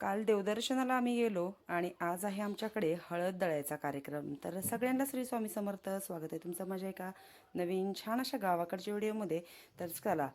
काल देवदर्शनाला आम्ही गेलो आणि आज आहे आमच्याकडे हळद दळायचा कार्यक्रम. तर सगळ्यांना श्री स्वामी समर्थ स्वागत आहे. तुमचं म्हणजे मजा आहे का नवीन छान अशा गावाकडच्या व्हिडिओमध्ये. तर चला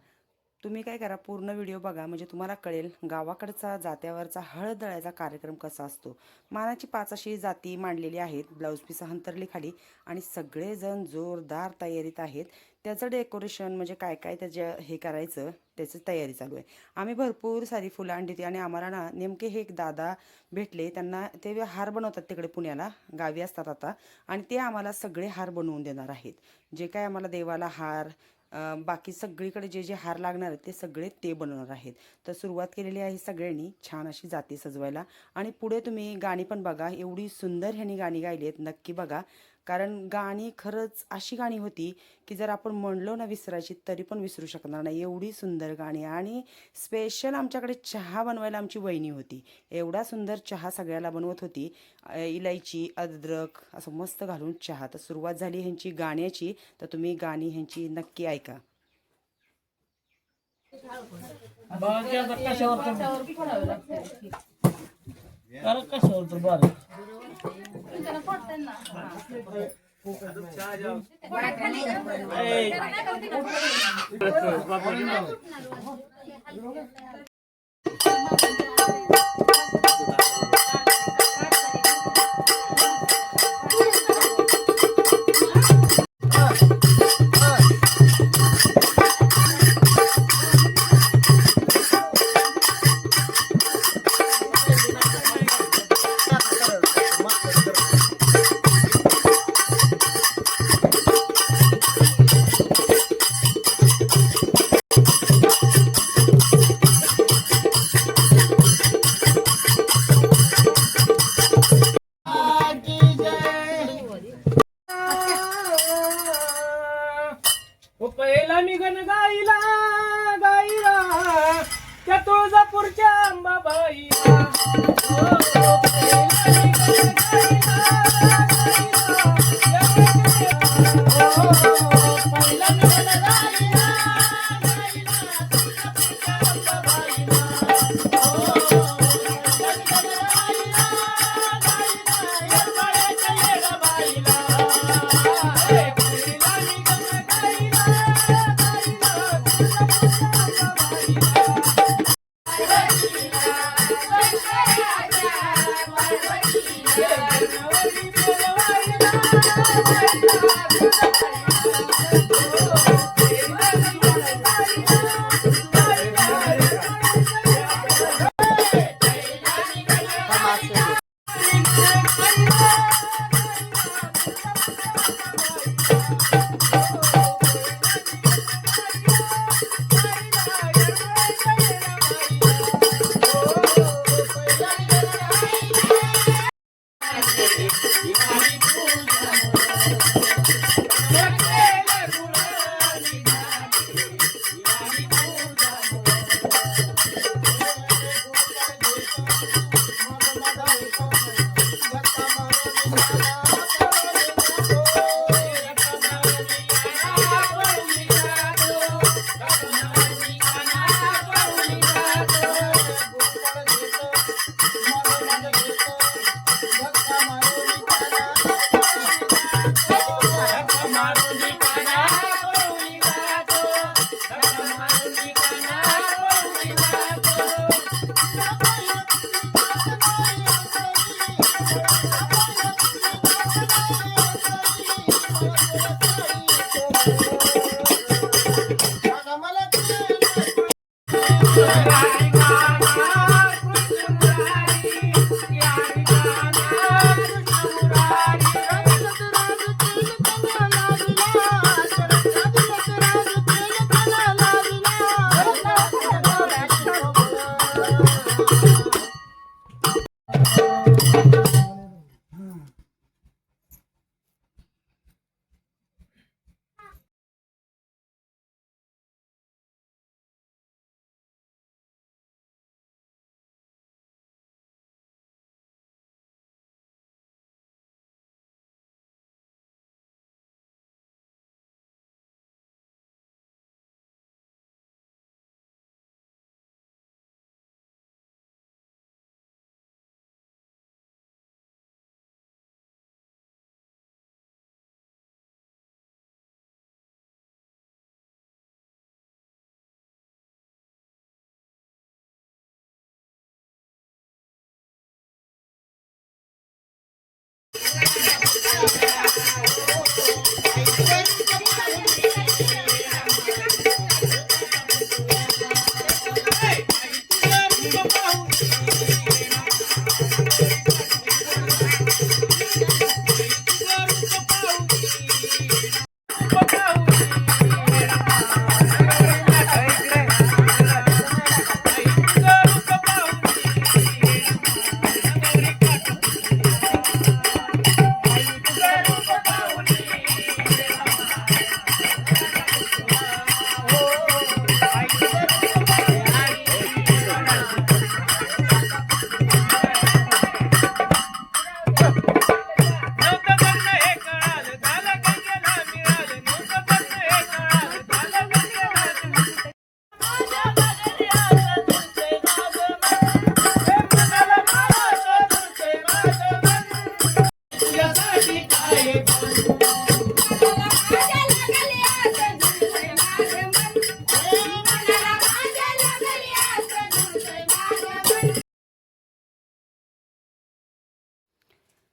तुम्ही काय करा पूर्ण व्हिडिओ बघा. म्हणजे तुम्हाला कळेल गावाकडचा जात्यावरचा हळद दळायचा कार्यक्रम कसा असतो. मानाची पाच अशी जाती मांडलेली आहेत ब्लाऊज पीस हंतरली खाली. आणि सगळेजण जोरदार तयारीत आहेत. त्याचं डेकोरेशन म्हणजे काय काय त्याच्या हे करायचं त्याचं तयारी चालू आहे. आम्ही भरपूर सारी फुलं आणली होती आणि आम्हाला ना नेमके हे एक दादा भेटले त्यांना ते हार बनवतात तिकडे पुण्याला गावी असतात आता आणि ते आम्हाला सगळे हार बनवून देणार आहेत. जे काय आम्हाला देवाला हार बाकी सगळीकडे जे जे हार लागणार आहेत ते सगळे ते बनवणार आहेत. तर सुरुवात केलेली आहे सगळ्यांनी छान अशी जाती सजवायला. आणि पुढे तुम्ही गाणी पण बघा एवढी सुंदर ह्यांनी गाणी गायली आहेत नक्की बघा. कारण गाणी खरंच अशी गाणी होती की जर आपण म्हणलो ना विसरायची तरी पण विसरू शकणार नाही. एवढी सुंदर गाणी. आणि स्पेशल आमच्याकडे चहा बनवायला आमची वहिनी होती. एवढा सुंदर चहा सगळ्याला बनवत होती. इलायची अद्रक असं मस्त घालून चहा. तर सुरुवात झाली ह्यांची गाण्याची. तर तुम्ही गाणी ह्यांची नक्की ऐका. बाकी आता कशावर अरे कशावर तर बरं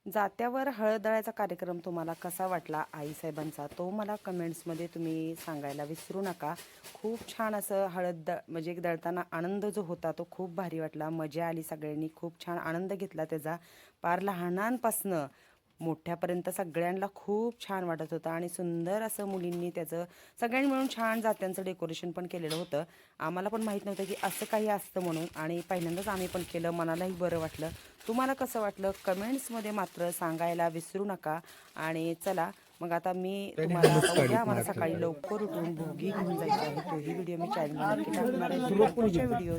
जात्यावर हळदळ्याचा कार्यक्रम तुम्हाला कसा वाटला आईसाहेबांचा? तो मला कमेंट्समध्ये तुम्ही सांगायला विसरू नका. खूप छान असं हळद दळ म्हणजे दळताना आनंद जो होता तो खूप भारी वाटला. मजा आली सगळ्यांनी. खूप छान आनंद घेतला त्याचा. पार लहानांपासनं मोठ्यापर्यंत सगळ्यांना खूप छान वाटत होतं. आणि सुंदर असं मुलींनी त्याचं सगळ्यांनी मिळून छान जात्यांचं डेकोरेशन पण केलेलं होतं. आम्हाला पण माहीत नव्हतं की असं काही असतं म्हणून. आणि पहिल्यांदाच आम्ही पण केलं. मनालाही बरं वाटलं. तुम्हाला कसं वाटलं? कमेंट्समध्ये मात्र सांगायला विसरू नका. आणि चला मग आता मी तुम्हाला उद्या आम्हाला सकाळी लवकर उठून भोगी घेऊन जायचं आहे. तोही व्हिडिओ मी चॅनलवर नक्की टाकणार आहे. पुढच्या व्हिडिओ